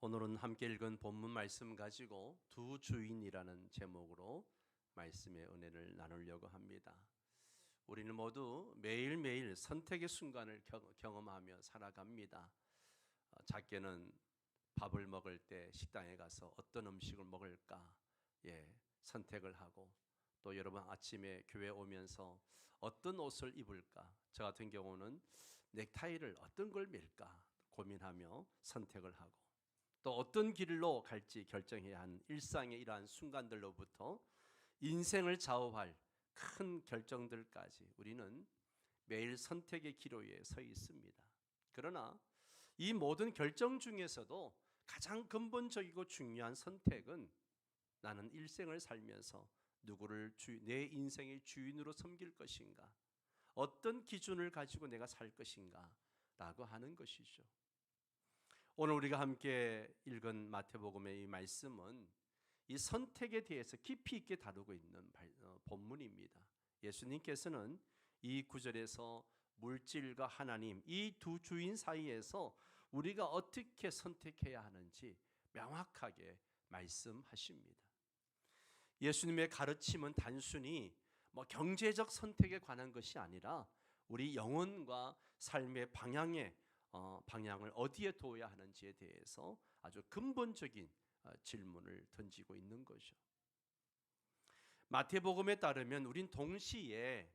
오늘은 함께 읽은 본문 말씀 가지고 두 주인이라는 제목으로 말씀의 은혜를 나누려고 합니다. 우리는 모두 매일매일 선택의 순간을 경- 경험하며 살아갑니다. 어, 작게는 밥을 먹을 때 식당에 가서 어떤 음식을 먹을까 예, 선택을 하고 또 여러분 아침에 교회 오면서 어떤 옷을 입을까 저 같은 경우는 넥타이를 어떤 걸 맬까 고민하며 선택을 하고 또 어떤 길로 갈지 결정해야 하는 일상의 이러한 순간들로부터 인생을 좌우할 큰 결정들까지 우리는 매일 선택의 기로에 서 있습니다. 그러나 이 모든 결정 중에서도 가장 근본적이고 중요한 선택은 나는 일생을 살면서 누구를 주, 내 인생의 주인으로 섬길 것인가? 어떤 기준을 가지고 내가 살 것인가 라고 하는 것이죠. 오늘 우리가 함께 읽은 마태복음의 이 말씀은 이 선택에 대해서 깊이 있게 다루고 있는 발- 어, 본문입니다. 예수님께서는 이 구절에서 물질과 하나님 이 두 주인 사이에서 우리가 어떻게 선택해야 하는지 명확하게 말씀하십니다. 예수님의 가르침은 단순히 뭐 경제적 선택에 관한 것이 아니라 우리 영혼과 삶의 방향에 어, 방향을 어디에 둬야 하는지에 대해서 아주 근본적인 어, 질문을 던지고 있는 거죠. 마태복음에 따르면 우린 동시에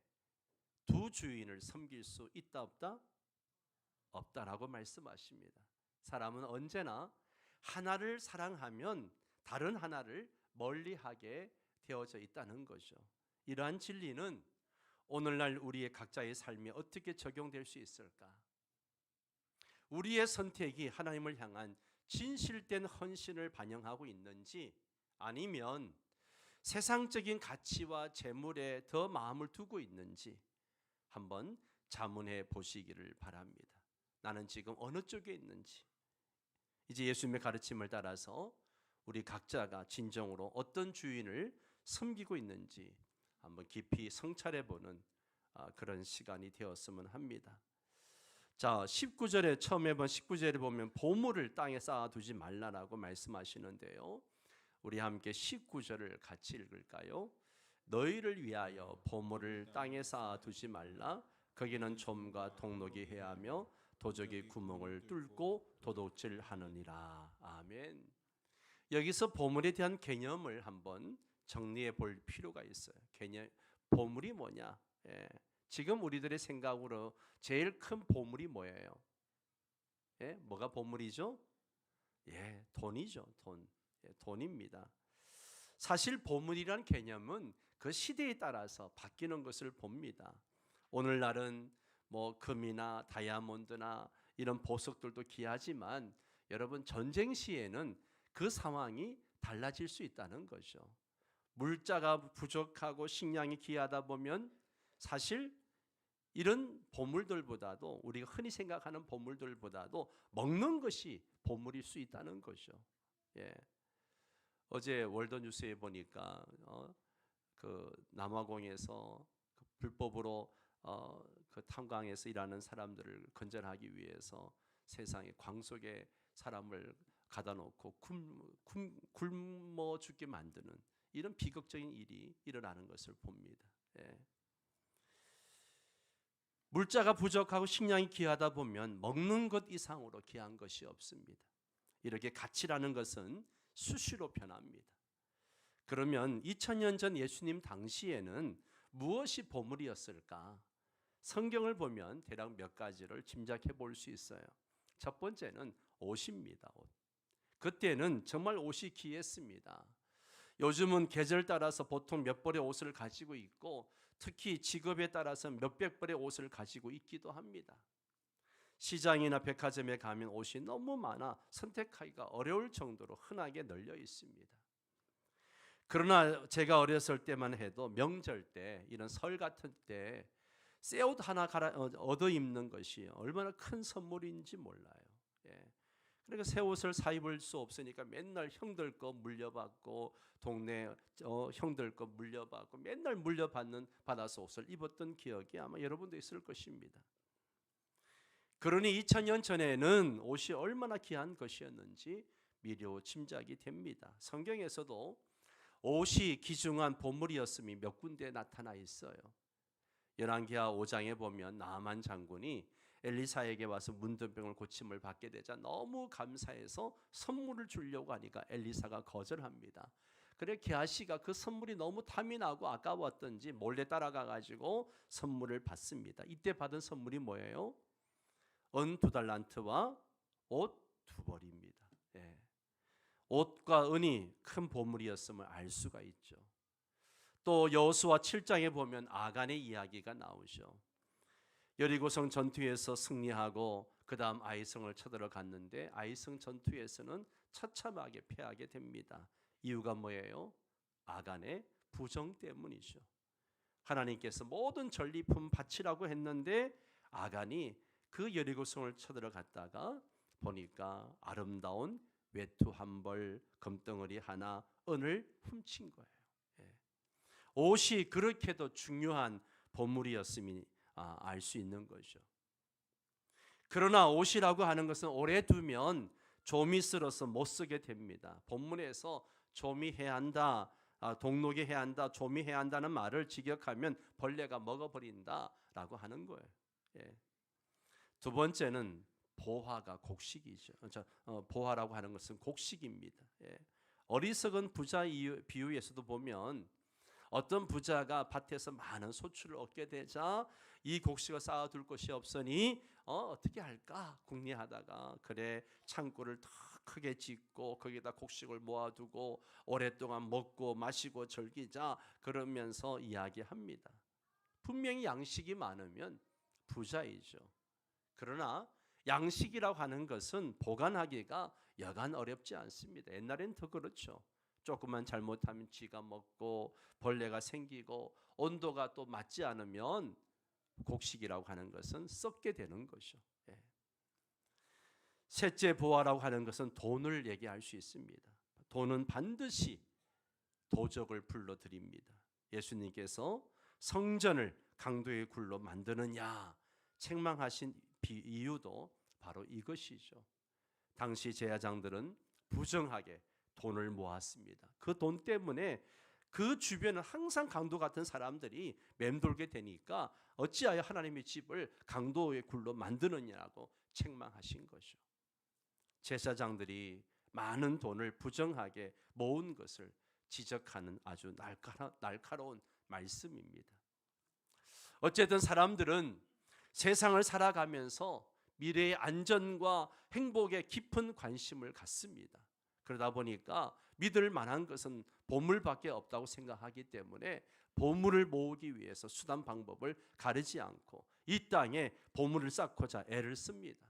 두 주인을 섬길 수 있다 없다? 없다라고 말씀하십니다. 사람은 언제나 하나를 사랑하면 다른 하나를 멀리하게 되어져 있다는 거죠. 이러한 진리는 오늘날 우리의 각자의 삶에 어떻게 적용될 수 있을까? 우리의 선택이 하나님을 향한 진실된 헌신을 반영하고 있는지 아니면 세상적인 가치와 재물에 더 마음을 두고 있는지 한번 자문해 보시기를 바랍니다. 나는 지금 어느 쪽에 있는지 이제 예수님의 가르침을 따라서 우리 각자가 진정으로 어떤 주인을 섬기고 있는지 한번 깊이 성찰해 보는 아, 그런 시간이 되었으면 합니다. 자, 19절에 처음에 본 19절에 보면 보물을 땅에 쌓아 두지 말라라고 말씀하시는데요. 우리 함께 19절을 같이 읽을까요? 너희를 위하여 보물을 땅에 쌓아 두지 말라. 거기는 좀과 동록이 해하며 도적이 구멍을 뚫고 도둑질 하느니라. 아멘. 여기서 보물에 대한 개념을 한번 정리해 볼 필요가 있어요. 개념 보물이 뭐냐? 예. 지금 우리들의 생각으로 제일 큰 보물이 뭐예요? 예? 뭐가 보물이죠? 예, 돈이죠. 돈. 예, 돈입니다. 사실 보물이란 개념은 그 시대에 따라서 바뀌는 것을 봅니다. 오늘날은 뭐 금이나 다이아몬드나 이런 보석들도 귀하지만 여러분 전쟁 시에는 그 상황이 달라질 수 있다는 거죠. 물자가 부족하고 식량이 귀하다 보면 사실 이런 보물들보다도 우리가 흔히 생각하는 보물들보다도 먹는 것이 보물일 수 있다는 거죠. 예. 어제 월드 뉴스에 보니까 어, 그 남아공에서 그 불법으로 어, 그 탐광에서 일하는 사람들을 건전하기 위해서 세상에 광 속에 사람을 가다 놓고 굶, 굶, 굶어 죽게 만드는 이런 비극적인 일이 일어나는 것을 봅니다. 예. 물자가 부족하고 식량이 귀하다 보면 먹는 것 이상으로 귀한 것이 없습니다. 이렇게 가치라는 것은 수시로 변합니다. 그러면 2000년 전 예수님 당시에는 무엇이 보물이었을까? 성경을 보면 대략 몇 가지를 짐작해 볼 수 있어요. 첫 번째는 옷입니다. 옷. 그때는 정말 옷이 귀했습니다. 요즘은 계절 따라서 보통 몇 벌의 옷을 가지고 있고 특히 직업에 따라서 몇백 벌의 옷을 가지고 있기도 합니다. 시장이나 백화점에 가면 옷이 너무 많아 선택하기가 어려울 정도로 흔하게 널려 있습니다. 그러나 제가 어렸을 때만 해도 명절 때 이런 설 같은 때 새 옷 하나 갈아, 어, 얻어 입는 것이 얼마나 큰 선물인지 몰라요. 예. 그러니까 새 옷을 사 입을 수 없으니까 맨날 형들 거 물려받고 동네 어, 형들 거 물려받고 맨날 물려받는 받아서 옷을 입었던 기억이 아마 여러분도 있을 것입니다. 그러니 2000년 전에는 옷이 얼마나 귀한 것이었는지 미료 짐작이 됩니다. 성경에서도 옷이 귀중한 보물이었음이 몇 군데 나타나 있어요. 열왕기하 5장에 보면 나만 장군이 엘리사에게 와서 문둥병을 고침을 받게 되자 너무 감사해서 선물을 주려고 하니까 엘리사가 거절합니다. 그래 게하시가 그 선물이 너무 탐이 나고 아까웠던지 몰래 따라가 가지고 선물을 받습니다. 이때 받은 선물이 뭐예요? 은두 달란트와 옷 두 벌입니다. 예. 옷과 은이 큰 보물이었음을 알 수가 있죠. 또 여호수아 7장에 보면 아간의 이야기가 나오죠. 여리고성 전투에서 승리하고 그다음 아이성을 쳐들어갔는데 아이성 전투에서는 처참하게 패하게 됩니다. 이유가 뭐예요? 아간의 부정 때문이죠. 하나님께서 모든 전리품 바치라고 했는데 아간이 그 여리고성을 쳐들어갔다가 보니까 아름다운 외투 한 벌, 금덩어리 하나, 은을 훔친 거예요. 예. 옷이 그렇게도 중요한 보물이었음이 아, 알 수 있는 거죠. 그러나 옷이라고 하는 것은 오래 두면 쓸어서 못 쓰게 됩니다. 본문에서 좀이 해야 한다, 아, 동록이 해야 한다, 좀이 해야 한다는 말을 직역하면 벌레가 먹어버린다라고 하는 거예요. 예. 두 번째는 보화가 곡식이죠. 저, 어, 보화라고 하는 것은 곡식입니다. 예. 어리석은 부자 비유에서도 보면 어떤 부자가 밭에서 많은 소출을 얻게 되자 이 곡식을 쌓아둘 곳이 없으니 어, 어떻게 할까 궁리하다가 그래 창고를 더 크게 짓고 거기다 곡식을 모아두고 오랫동안 먹고 마시고 즐기자 그러면서 이야기합니다. 분명히 양식이 많으면 부자이죠. 그러나 양식이라고 하는 것은 보관하기가 여간 어렵지 않습니다. 옛날엔 더 그렇죠. 조금만 잘못하면 쥐가 먹고 벌레가 생기고 온도가 또 맞지 않으면 곡식이라고 하는 것은 썩게 되는 것이죠. 예. 셋째 보화라고 하는 것은 돈을 얘기할 수 있습니다. 돈은 반드시 도적을 불러들입니다. 예수님께서 성전을 강도의 굴로 만드느냐 책망하신 비- 이유도 바로 이것이죠. 당시 제사장들은 부정하게 돈을 모았습니다. 그 돈 때문에 그 주변은 항상 강도 같은 사람들이 맴돌게 되니까 어찌하여 하나님의 집을 강도의 굴로 만드느냐고 책망하신 것이죠. 제사장들이 많은 돈을 부정하게 모은 것을 지적하는 아주 날카로, 날카로운 말씀입니다. 어쨌든 사람들은 세상을 살아가면서 미래의 안전과 행복에 깊은 관심을 갖습니다. 그러다 보니까 믿을 만한 것은 보물밖에 없다고 생각하기 때문에 보물을 모으기 위해서 수단 방법을 가르지 않고 이 땅에 보물을 쌓고자 애를 씁니다.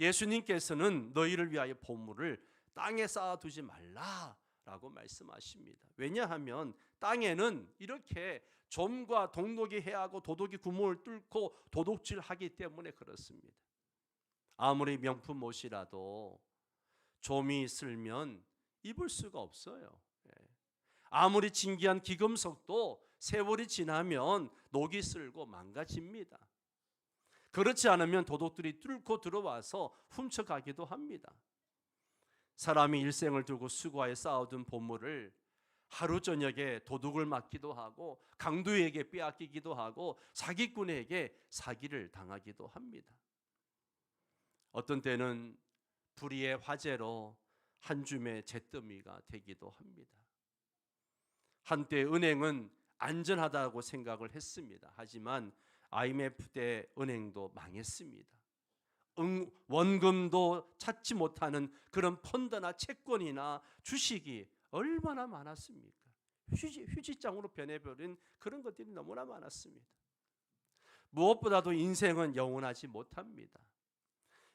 예수님께서는 너희를 위하여 보물을 땅에 쌓아두지 말라라고 말씀하십니다. 왜냐하면 땅에는 이렇게 좀과 동독이 해하고 도둑이 구멍을 뚫고 도둑질하기 때문에 그렇습니다. 아무리 명품 옷이라도 좀이 쓸면 입을 수가 없어요. 예. 아무리 진기한 기금속도 세월이 지나면 녹이 슬고 망가집니다. 그렇지 않으면 도둑들이 뚫고 들어와서 훔쳐가기도 합니다. 사람이 일생을 두고 수고하여 쌓아둔 보물을 하루 저녁에 도둑을 맞기도 하고 강도에게 빼앗기기도 하고 사기꾼에게 사기를 당하기도 합니다. 어떤 때는 불의의 화재로 한 줌의 잿더미가 되기도 합니다. 한때 은행은 안전하다고 생각을 했습니다. 하지만 IMF 때 은행도 망했습니다. 응, 원금도 찾지 못하는 그런 펀드나 채권이나 주식이 얼마나 많았습니까? 휴지, 휴지장으로 변해버린 그런 것들이 너무나 많았습니다. 무엇보다도 인생은 영원하지 못합니다.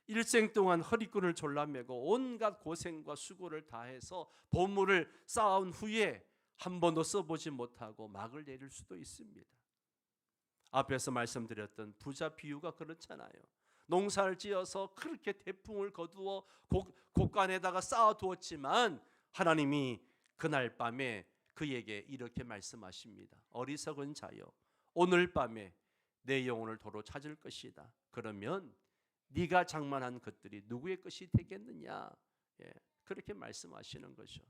일생 동안 허리끈을 졸라매고 온갖 고생과 수고를 다해서 보물을 쌓아온 후에 한 번도 써보지 못하고 막을 내릴 수도 있습니다. 앞에서 말씀드렸던 부자 비유가 그렇잖아요. 농사를 지어서 그렇게 대풍을 거두어 곡, 곡간에다가 쌓아두었지만 하나님이 그날 밤에 그에게 이렇게 말씀하십니다. 어리석은 자여, 오늘 밤에 내 영혼을 도로 찾을 것이다. 그러면 네가 장만한 것들이 누구의 것이 되겠느냐? 예, 그렇게 말씀하시는 거죠.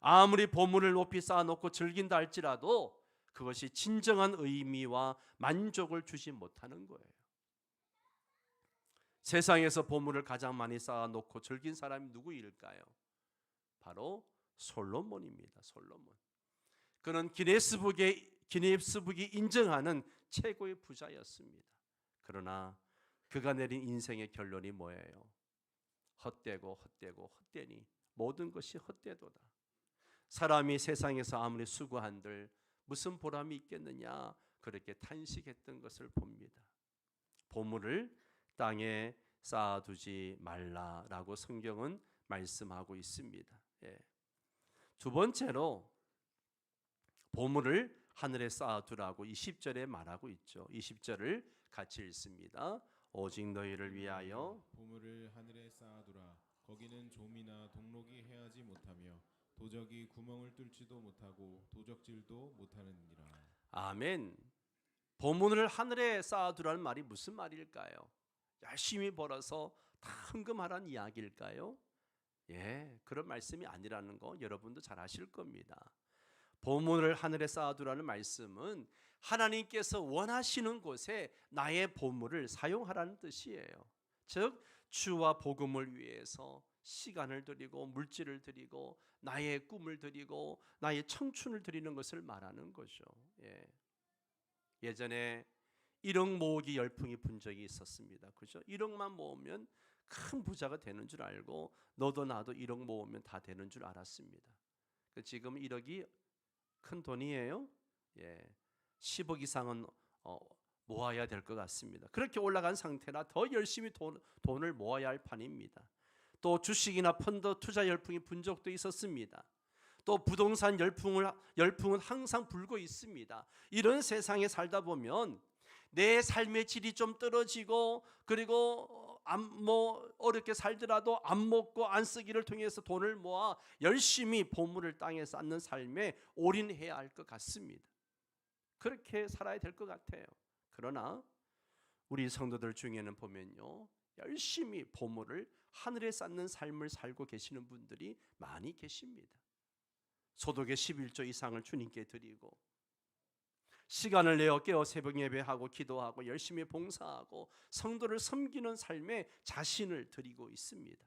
아무리 보물을 높이 쌓아놓고 즐긴다 할지라도 그것이 진정한 의미와 만족을 주지 못하는 거예요. 세상에서 보물을 가장 많이 쌓아놓고 즐긴 사람이 누구일까요? 바로 솔로몬입니다. 솔로몬. 그는 기네스북에 기네스북이 인정하는 최고의 부자였습니다. 그러나 그가 내린 인생의 결론이 뭐예요? 헛되고 헛되고 헛되니 모든 것이 헛되도다. 사람이 세상에서 아무리 수고한들 무슨 보람이 있겠느냐 그렇게 탄식했던 것을 봅니다. 보물을 땅에 쌓아두지 말라라고 성경은 말씀하고 있습니다. 예. 두 번째로 보물을 하늘에 쌓아두라고 20절에 말하고 있죠. 20절을 같이 읽습니다. 오직 너희를 위하여 보물을 하늘에 쌓아두라. 거기는 좀이나 동록이 해하지 못하며 도적이 구멍을 뚫지도 못하고 도적질도 못하느니라. 아멘. 보물을 하늘에 쌓아두라는 말이 무슨 말일까요? 열심히 벌어서 다 헌금하라는 이야기일까요? 예, 그런 말씀이 아니라는 거 여러분도 잘 아실 겁니다. 보물을 하늘에 쌓아두라는 말씀은 하나님께서 원하시는 곳에 나의 보물을 사용하라는 뜻이에요. 즉 주와 복음을 위해서 시간을 드리고 물질을 드리고 나의 꿈을 드리고 나의 청춘을 드리는 것을 말하는 거죠. 예. 예전에 1억 모으기 열풍이 분 적이 있었습니다. 그죠? 1억만 모으면 큰 부자가 되는 줄 알고 너도 나도 1억 모으면 다 되는 줄 알았습니다. 그 지금 1억이 큰 돈이에요. 예. 10억 이상은 어, 모아야 될 것 같습니다. 그렇게 올라간 상태라 더 열심히 돈, 돈을 모아야 할 판입니다. 또 주식이나 펀드 투자 열풍이 분 적도 있었습니다. 또 부동산 열풍을 열풍은 항상 불고 있습니다. 이런 세상에 살다 보면 내 삶의 질이 좀 떨어지고 그리고 안뭐 어렵게 살더라도 안 먹고 안 쓰기를 통해서 돈을 모아 열심히 보물을 땅에 쌓는 삶에 올인해야 할 것 같습니다. 그렇게 살아야 될 것 같아요. 그러나 우리 성도들 중에는 보면요. 열심히 보물을 하늘에 쌓는 삶을 살고 계시는 분들이 많이 계십니다. 소득의 11조 이상을 주님께 드리고 시간을 내어 깨어 새벽 예배하고 기도하고 열심히 봉사하고 성도를 섬기는 삶에 자신을 드리고 있습니다.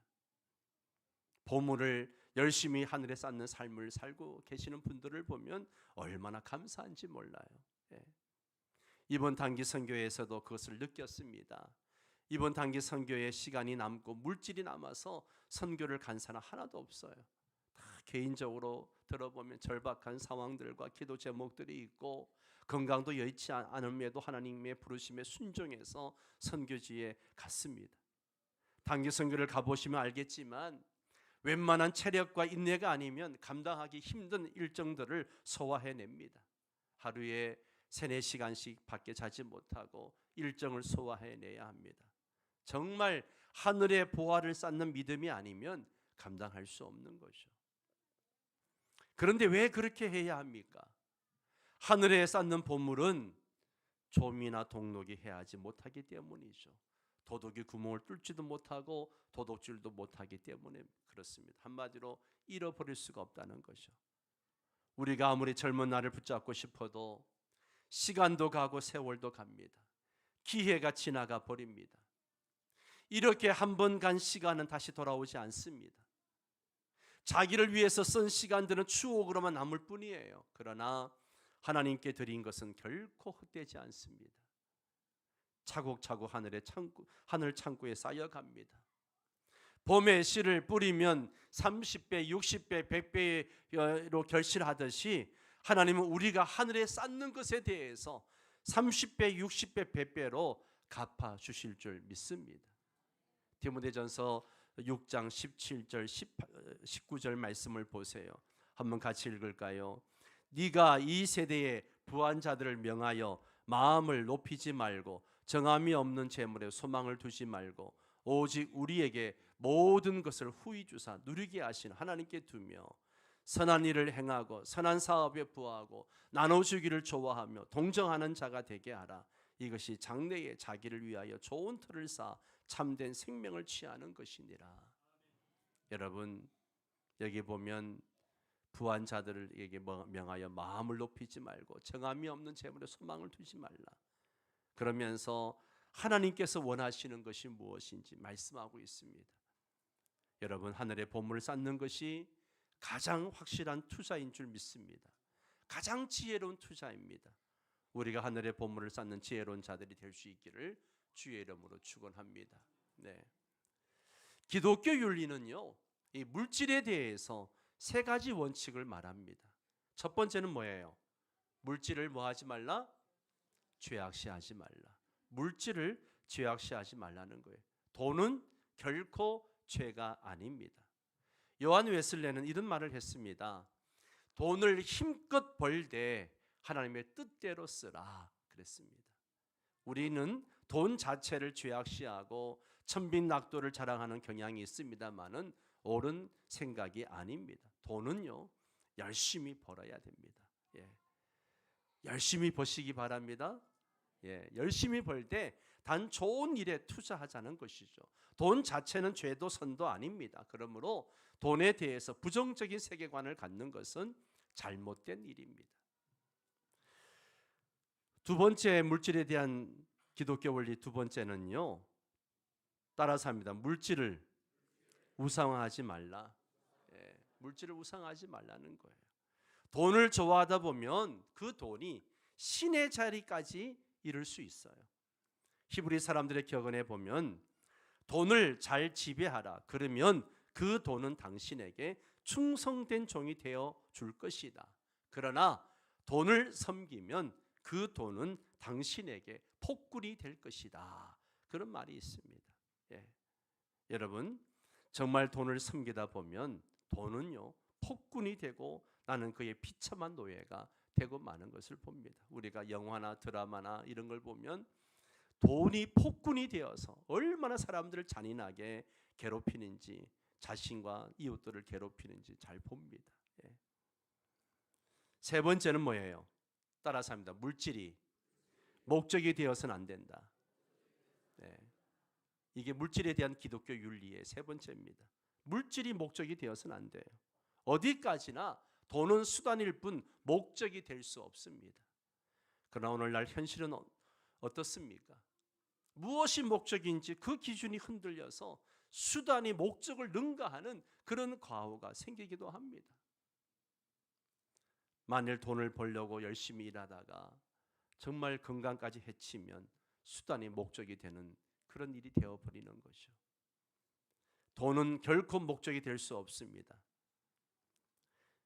보물을 열심히 하늘에 쌓는 삶을 살고 계시는 분들을 보면 얼마나 감사한지 몰라요. 예. 이번 단기 선교에서도 그것을 느꼈습니다. 이번 단기 선교에 시간이 남고 물질이 남아서 선교를 간 사람 하나도 없어요. 다 개인적으로 들어보면 절박한 상황들과 기도 제목들이 있고 건강도 여의치 않음에도 하나님의 부르심에 순종해서 선교지에 갔습니다. 단기 선교를 가보시면 알겠지만 웬만한 체력과 인내가 아니면 감당하기 힘든 일정들을 소화해냅니다. 하루에 세네 시간씩 밖에 자지 못하고 일정을 소화해내야 합니다. 정말 하늘의 보화를 쌓는 믿음이 아니면 감당할 수 없는 거죠. 그런데 왜 그렇게 해야 합니까? 하늘에 쌓는 보물은 좀이나 동록이 해하지 못하기 때문이죠. 도둑이 구멍을 뚫지도 못하고 도둑질도 못하기 때문에 그렇습니다. 한마디로 잃어버릴 수가 없다는 거죠. 우리가 아무리 젊은 날을 붙잡고 싶어도 시간도 가고 세월도 갑니다. 기회가 지나가 버립니다. 이렇게 한 번 간 시간은 다시 돌아오지 않습니다. 자기를 위해서 쓴 시간들은 추억으로만 남을 뿐이에요. 그러나 하나님께 드린 것은 결코 헛되지 않습니다. 차곡차곡 하늘의 창고 하늘 창고에 쌓여갑니다. 봄에 씨를 뿌리면 30배, 60배, 100배로 결실하듯이 하나님은 우리가 하늘에 쌓는 것에 대해서 30배, 60배, 100배로 갚아 주실 줄 믿습니다. 디모데전서 6장 17절 19절 말씀을 보세요. 한번 같이 읽을까요? 네가 이 세대의 부한 자들을 명하여 마음을 높이지 말고 정함이 없는 재물에 소망을 두지 말고 오직 우리에게 모든 것을 후히 주사 누리게 하신 하나님께 두며 선한 일을 행하고 선한 사업에 부하고 나눠주기를 좋아하며 동정하는 자가 되게 하라. 이것이 장래에 자기를 위하여 좋은 틀을 쌓아 참된 생명을 취하는 것이니라. 여러분 여기 보면 부한 자들에게 뭐 명하여 마음을 높이지 말고 정함이 없는 재물에 소망을 두지 말라. 그러면서 하나님께서 원하시는 것이 무엇인지 말씀하고 있습니다. 여러분 하늘의 보물을 쌓는 것이 가장 확실한 투자인 줄 믿습니다. 가장 지혜로운 투자입니다. 우리가 하늘의 보물을 쌓는 지혜로운 자들이 될 수 있기를 주의 이름으로 축원합니다. 네. 기독교 윤리는요. 이 물질에 대해서 세 가지 원칙을 말합니다. 첫 번째는 뭐예요? 물질을 뭐 하지 말라? 죄악시하지 말라. 물질을 죄악시하지 말라는 거예요. 돈은 결코 죄가 아닙니다. 요한 웨슬레는 이런 말을 했습니다. 돈을 힘껏 벌되 하나님의 뜻대로 쓰라 그랬습니다. 우리는 돈 자체를 죄악시하고 천빈낙도를 자랑하는 경향이 있습니다만은 옳은 생각이 아닙니다. 돈은요 열심히 벌어야 됩니다. 예. 열심히 버시기 바랍니다. 예, 열심히 벌 때 단 좋은 일에 투자하자는 것이죠. 돈 자체는 죄도 선도 아닙니다. 그러므로 돈에 대해서 부정적인 세계관을 갖는 것은 잘못된 일입니다. 두 번째 물질에 대한 기독교 원리 두 번째는요. 따라서 합니다. 물질을 우상화하지 말라. 예, 물질을 우상화하지 말라는 거예요. 돈을 좋아하다 보면 그 돈이 신의 자리까지 이룰 수 있어요. 히브리 사람들의 격언에 보면 돈을 잘 지배하라. 그러면 그 돈은 당신에게 충성된 종이 되어 줄 것이다. 그러나 돈을 섬기면 그 돈은 당신에게 폭군이 될 것이다. 그런 말이 있습니다. 예. 여러분 정말 돈을 섬기다 보면 돈은요 폭군이 되고 나는 그의 비참한 노예가 되고 마는 것을 봅니다. 우리가 영화나 드라마나 이런 걸 보면 돈이 폭군이 되어서 얼마나 사람들을 잔인하게 괴롭히는지 자신과 이웃들을 괴롭히는지 잘 봅니다. 예. 세 번째는 뭐예요? 따라서 합니다. 물질이 목적이 되어서는 안 된다. 네. 이게 물질에 대한 기독교 윤리의 세 번째입니다. 물질이 목적이 되어서는 안 돼요. 어디까지나 돈은 수단일 뿐 목적이 될 수 없습니다. 그러나 오늘날 현실은 어- 어떻습니까? 무엇이 목적인지 그 기준이 흔들려서 수단이 목적을 능가하는 그런 과오가 생기기도 합니다. 만일 돈을 벌려고 열심히 일하다가 정말 건강까지 해치면 수단이 목적이 되는 그런 일이 되어 버리는 것이죠. 돈은 결코 목적이 될 수 없습니다.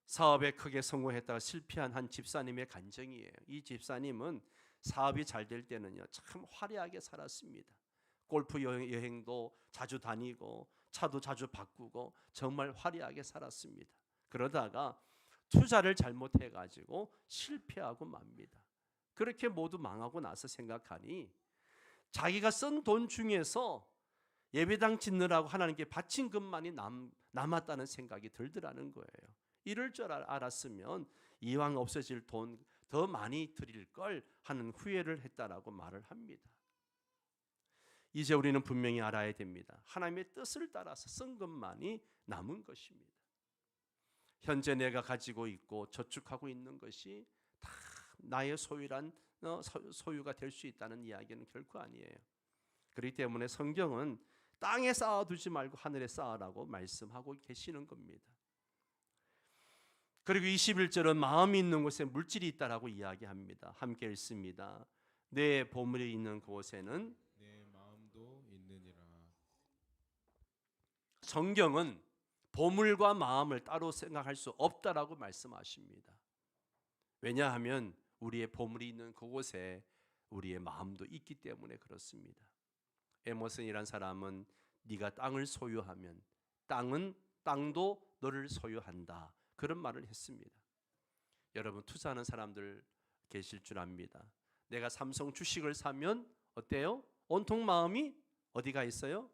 사업에 크게 성공했다가 실패한 한 집사님의 간증이에요. 이 집사님은 사업이 잘 될 때는요 참 화려하게 살았습니다. 골프 여행, 여행도 자주 다니고 차도 자주 바꾸고 정말 화려하게 살았습니다. 그러다가 투자를 잘못해 가지고 실패하고 맙니다. 그렇게 모두 망하고 나서 생각하니 자기가 쓴 돈 중에서 예배당 짓느라고 하나님께 바친 것만이 남, 남았다는 생각이 들더라는 거예요. 이럴 줄 알- 알았으면 이왕 없어질 돈 더 많이 드릴 걸 하는 후회를 했다라고 말을 합니다. 이제 우리는 분명히 알아야 됩니다. 하나님의 뜻을 따라서 쓴 것만이 남은 것입니다. 현재 내가 가지고 있고 저축하고 있는 것이 다 나의 소유란 어, 소- 소유가 될 수 있다는 이야기는 결코 아니에요. 그렇기 때문에 성경은 땅에 쌓아두지 말고 하늘에 쌓으라고 말씀하고 계시는 겁니다. 그리고 21절은 마음이 있는 곳에 물질이 있다라고 이야기합니다. 함께 읽습니다. 내 보물이 있는 곳에는 내 마음도 있느니라. 성경은 보물과 마음을 따로 생각할 수 없다라고 말씀하십니다. 왜냐하면 우리의 보물이 있는 그곳에 우리의 마음도 있기 때문에 그렇습니다. 에모슨이란 사람은 네가 땅을 소유하면 땅은 땅도 너를 소유한다. 그런 말을 했습니다. 여러분 투자하는 사람들 계실 줄 압니다. 내가 삼성 주식을 사면 어때요? 온통 마음이 어디가 있어요?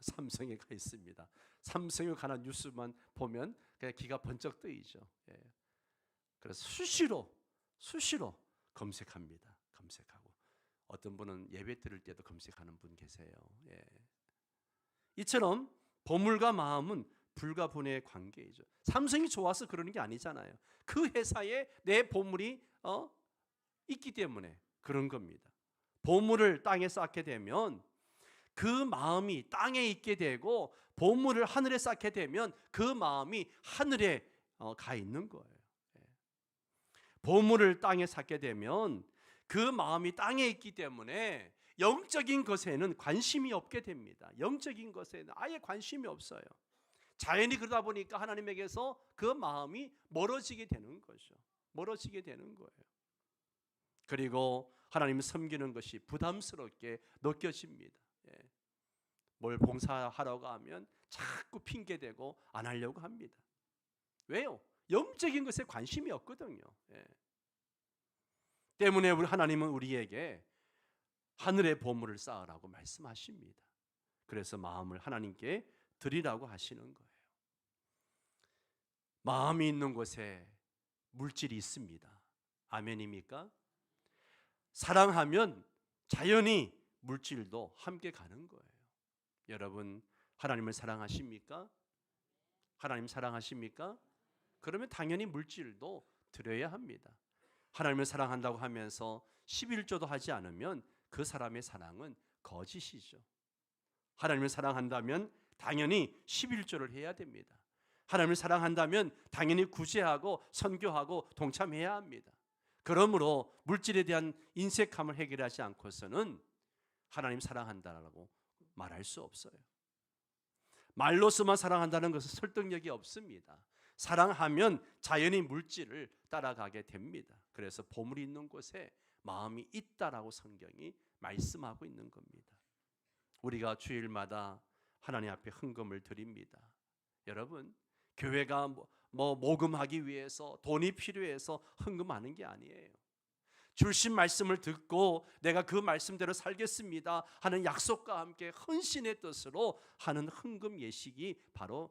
삼성에 가 있습니다. 삼성에 관한 뉴스만 보면 그냥 기가 번쩍 뜨이죠. 예. 그래서 수시로 수시로 검색합니다. 검색하고 어떤 분은 예배 드릴 때도 검색하는 분 계세요. 예. 이처럼 보물과 마음은 불가분의 관계이죠. 삼성이 좋아서 그러는 게 아니잖아요. 그 회사에 내 보물이 어 있기 때문에 그런 겁니다. 보물을 땅에 쌓게 되면 그 마음이 땅에 있게 되고 보물을 하늘에 쌓게 되면 그 마음이 하늘에 어, 가 있는 거예요. 예. 보물을 땅에 쌓게 되면 그 마음이 땅에 있기 때문에 영적인 것에는 관심이 없게 됩니다. 영적인 것에는 아예 관심이 없어요. 자연이 그러다 보니까 하나님에게서 그 마음이 멀어지게 되는 거죠. 멀어지게 되는 거예요. 그리고 하나님 섬기는 것이 부담스럽게 느껴집니다. 예. 뭘 봉사하라고 하면 자꾸 핑계 대고 안 하려고 합니다. 왜요? 영적인 것에 관심이 없거든요. 예. 때문에 우리 하나님은 우리에게 하늘의 보물을 쌓으라고 말씀하십니다. 그래서 마음을 하나님께 드리라고 하시는 거예요. 마음이 있는 곳에 물질이 있습니다. 아멘입니까? 사랑하면 자연히 물질도 함께 가는 거예요. 여러분 하나님을 사랑하십니까? 하나님 사랑하십니까? 그러면 당연히 물질도 드려야 합니다. 하나님을 사랑한다고 하면서 11조도 하지 않으면 그 사람의 사랑은 거짓이죠. 하나님을 사랑한다면 당연히 11조를 해야 됩니다. 하나님을 사랑한다면 당연히 구제하고 선교하고 동참해야 합니다. 그러므로 물질에 대한 인색함을 해결하지 않고서는 하나님 사랑한다라고 말할 수 없어요. 말로서만 사랑한다는 것은 설득력이 없습니다. 사랑하면 자연히 물질을 따라가게 됩니다. 그래서 보물이 있는 곳에 마음이 있다라고 성경이 말씀하고 있는 겁니다. 우리가 주일마다 하나님 앞에 헌금을 드립니다. 여러분, 교회가 뭐, 뭐 모금하기 위해서 돈이 필요해서 헌금하는 게 아니에요. 줄신 말씀을 듣고 내가 그 말씀대로 살겠습니다 하는 약속과 함께 헌신의 뜻으로 하는 헌금 예식이 바로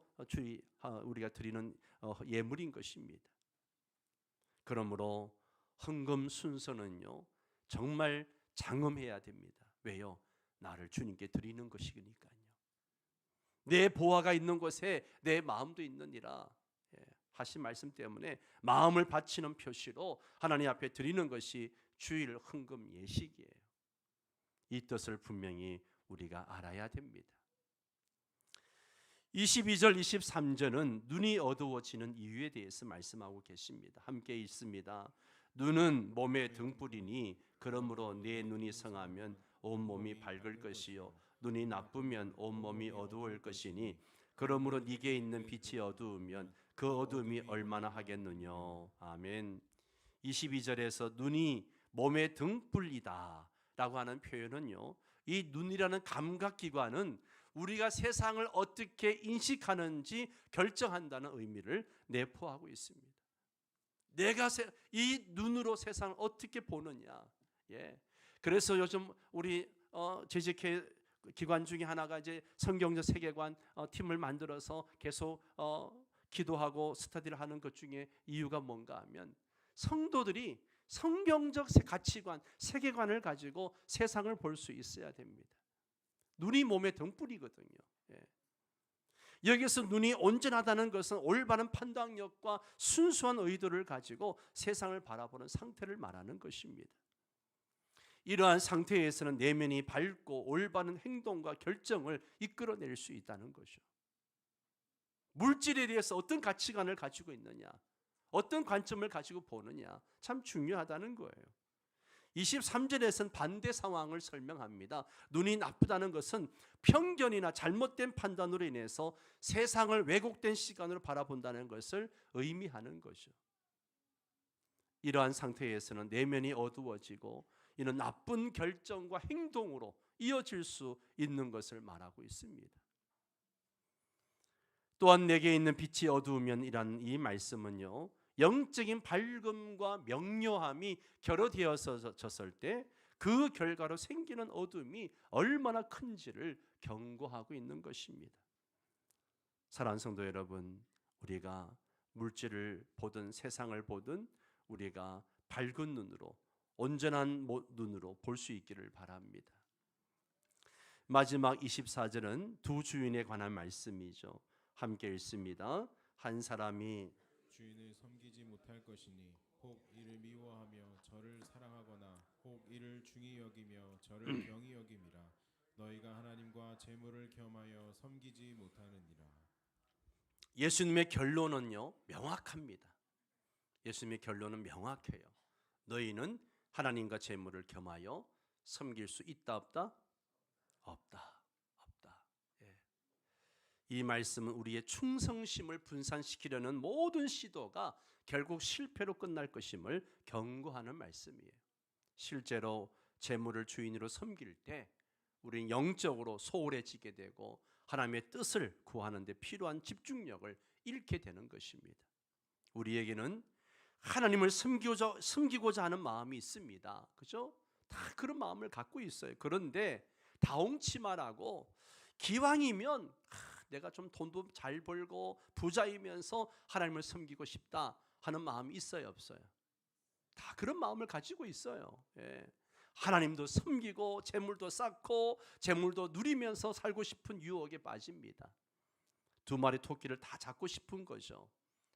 어, 우리가 드리는 어, 예물인 것입니다. 그러므로 헌금 순서는요 정말 장엄해야 됩니다. 왜요? 나를 주님께 드리는 것이니까요. 내 보화가 있는 곳에 내 마음도 있느니라. 예, 하신 말씀 때문에 마음을 바치는 표시로 하나님 앞에 드리는 것이 주일 헌금 예식이에요. 이 뜻을 분명히 우리가 알아야 됩니다. 22절 23절은 눈이 어두워지는 이유에 대해서 말씀하고 계십니다. 함께 있습니다. 눈은 몸의 등불이니 그러므로 내 눈이 성하면 온 몸이 밝을 것이요 눈이 나쁘면 온 몸이 어두울 것이니 그러므로 네게 있는 빛이 어두우면 그 어두움이 얼마나 하겠느냐 아멘 22절에서 눈이 몸의 등불이다 라고 하는 표현은요 이 눈이라는 감각 기관은 우리가 세상을 어떻게 인식하는지 결정한다는 의미를 내포하고 있습니다. 내가 세, 이 눈으로 세상을 어떻게 보느냐. 예. 그래서 요즘 우리 어, 재직회 기관 중에 하나가 이제 성경적 세계관 어, 팀을 만들어서 계속 어, 기도하고 스터디를 하는 것 중에 이유가 뭔가 하면 성도들이 성경적 가치관, 세계관을 가지고 세상을 볼 수 있어야 됩니다. 눈이 몸의 등불이거든요. 예. 여기서 눈이 온전하다는 것은 올바른 판단력과 순수한 의도를 가지고 세상을 바라보는 상태를 말하는 것입니다. 이러한 상태에서는 내면이 밝고 올바른 행동과 결정을 이끌어낼 수 있다는 것이죠. 물질에 대해서 어떤 가치관을 가지고 있느냐, 어떤 관점을 가지고 보느냐, 참 중요하다는 거예요. 23절에서는 반대 상황을 설명합니다. 눈이 나쁘다는 것은 편견이나 잘못된 판단으로 인해서 세상을 왜곡된 시간으로 바라본다는 것을 의미하는 것이죠. 이러한 상태에서는 내면이 어두워지고 이는 나쁜 결정과 행동으로 이어질 수 있는 것을 말하고 있습니다. 또한 내게 있는 빛이 어두우면 이란 이 말씀은요. 영적인 밝음과 명료함이 결여되어졌을 때 그 결과로 생기는 어둠이 얼마나 큰지를 경고하고 있는 것입니다. 사랑하는 성도 여러분, 우리가 물질을 보든 세상을 보든 우리가 밝은 눈으로 온전한 눈으로 볼 수 있기를 바랍니다. 마지막 24절은 두 주인에 관한 말씀이죠. 함께 읽습니다. 한 사람이 주인을 섬기지 못할 것이니 혹 이를 미워하며 저를 사랑하거나 혹 이를 중히 여기며 저를 경히 여김이라 너희가 하나님과 재물을 겸하여 섬기지 못하느니라 예수님의 결론은요 명확합니다. 예수님의 결론은 명확해요. 너희는 하나님과 재물을 겸하여 섬길 수 있다 없다? 없다. 없다. 예. 이 말씀은 우리의 충성심을 분산시키려는 모든 시도가 결국 실패로 끝날 것임을 경고하는 말씀이에요. 실제로 재물을 주인으로 섬길 때 우리는 영적으로 소홀해지게 되고 하나님의 뜻을 구하는 데 필요한 집중력을 잃게 되는 것입니다. 우리에게는 하나님을 섬기고자, 섬기고자 하는 마음이 있습니다. 그죠? 다 그런 마음을 갖고 있어요. 그런데 다홍치마라고 기왕이면 하, 내가 좀 돈도 잘 벌고 부자이면서 하나님을 섬기고 싶다 하는 마음이 있어요, 없어요? 다 그런 마음을 가지고 있어요. 예. 하나님도 섬기고 재물도 쌓고 재물도 누리면서 살고 싶은 유혹에 빠집니다. 두 마리 토끼를 다 잡고 싶은 거죠.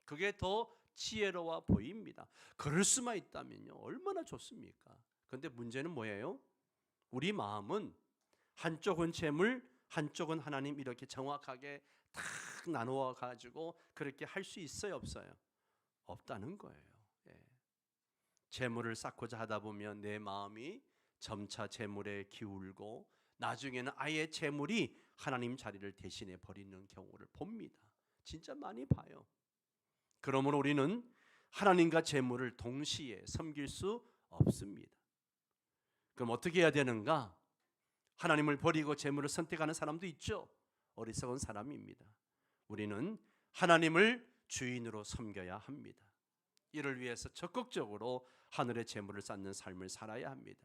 그게 더 지혜로워 보입니다. 그럴 수만 있다면요. 얼마나 좋습니까? 그런데 문제는 뭐예요? 우리 마음은 한쪽은 재물, 한쪽은 하나님 이렇게 정확하게 딱 나누어 가지고 그렇게 할 수 있어요, 없어요? 없다는 거예요. 예. 재물을 쌓고자 하다 보면 내 마음이 점차 재물에 기울고 나중에는 아예 재물이 하나님 자리를 대신해 버리는 경우를 봅니다. 진짜 많이 봐요. 그러므로 우리는 하나님과 재물을 동시에 섬길 수 없습니다. 그럼 어떻게 해야 되는가? 하나님을 버리고 재물을 선택하는 사람도 있죠. 어리석은 사람입니다. 우리는 하나님을 주인으로 섬겨야 합니다. 이를 위해서 적극적으로 하늘의 재물을 쌓는 삶을 살아야 합니다.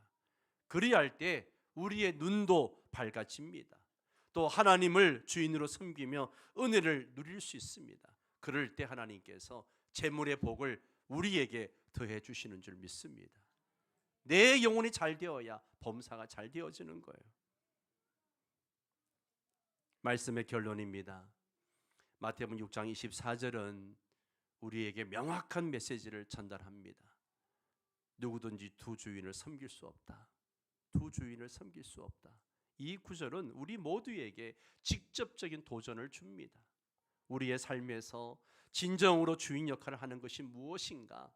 그리할 때 우리의 눈도 밝아집니다. 또 하나님을 주인으로 섬기며 은혜를 누릴 수 있습니다. 그럴 때 하나님께서 재물의 복을 우리에게 더해 주시는 줄 믿습니다. 내 영혼이 잘 되어야 범사가 잘 되어지는 거예요. 말씀의 결론입니다. 마태복음 6장 24절은 우리에게 명확한 메시지를 전달합니다. 누구든지 두 주인을 섬길 수 없다. 두 주인을 섬길 수 없다. 이 구절은 우리 모두에게 직접적인 도전을 줍니다. 우리의 삶에서 진정으로 주인 역할을 하는 것이 무엇인가?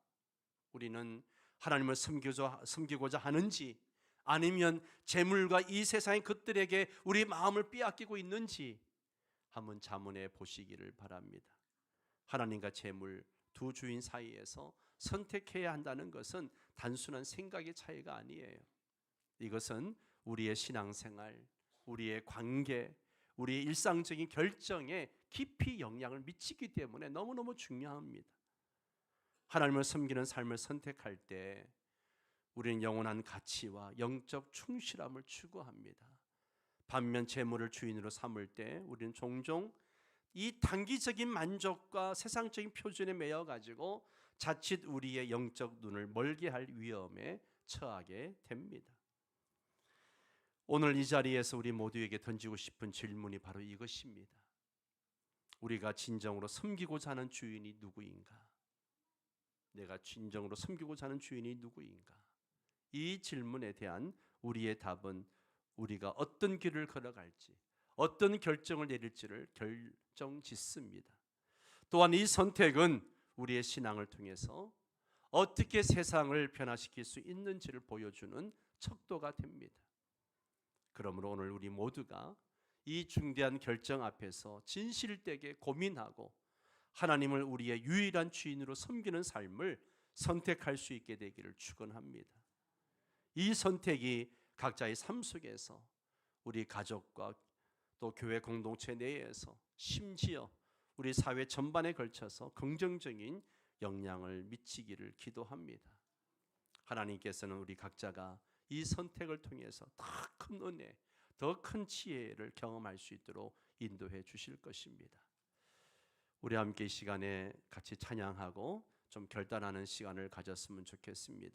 우리는 하나님을 섬기고자, 하는지 아니면 재물과 이 세상의 것들에게 우리 마음을 빼앗기고 있는지 한번 자문해 보시기를 바랍니다. 하나님과 재물 두 주인 사이에서 선택해야 한다는 것은 단순한 생각의 차이가 아니에요. 이것은 우리의 신앙생활, 우리의 관계, 우리의 일상적인 결정에 깊이 영향을 미치기 때문에 너무너무 중요합니다. 하나님을 섬기는 삶을 선택할 때 우리는 영원한 가치와 영적 충실함을 추구합니다. 반면 재물을 주인으로 삼을 때 우리는 종종 이 단기적인 만족과 세상적인 표준에 매여 가지고 자칫 우리의 영적 눈을 멀게 할 위험에 처하게 됩니다. 오늘 이 자리에서 우리 모두에게 던지고 싶은 질문이 바로 이것입니다. 우리가 진정으로 섬기고자 하는 주인이 누구인가? 내가 진정으로 섬기고자 하는 주인이 누구인가? 이 질문에 대한 우리의 답은 우리가 어떤 길을 걸어갈지, 어떤 결정을 내릴지를 결정 짓습니다. 또한 이 선택은 우리의 신앙을 통해서 어떻게 세상을 변화시킬 수 있는지를 보여주는 척도가 됩니다. 그러므로 오늘 우리 모두가 이 중대한 결정 앞에서 진실되게 고민하고 하나님을 우리의 유일한 주인으로 섬기는 삶을 선택할 수 있게 되기를 축원합니다. 이 선택이 각자의 삶 속에서 우리 가족과 또 교회 공동체 내에서 심지어 우리 사회 전반에 걸쳐서 긍정적인 영향을 미치기를 기도합니다. 하나님께서는 우리 각자가 이 선택을 통해서 더 큰 은혜, 더 큰 지혜를 경험할 수 있도록 인도해 주실 것입니다. 우리 함께 이 시간에 같이 찬양하고 좀 결단하는 시간을 가졌으면 좋겠습니다.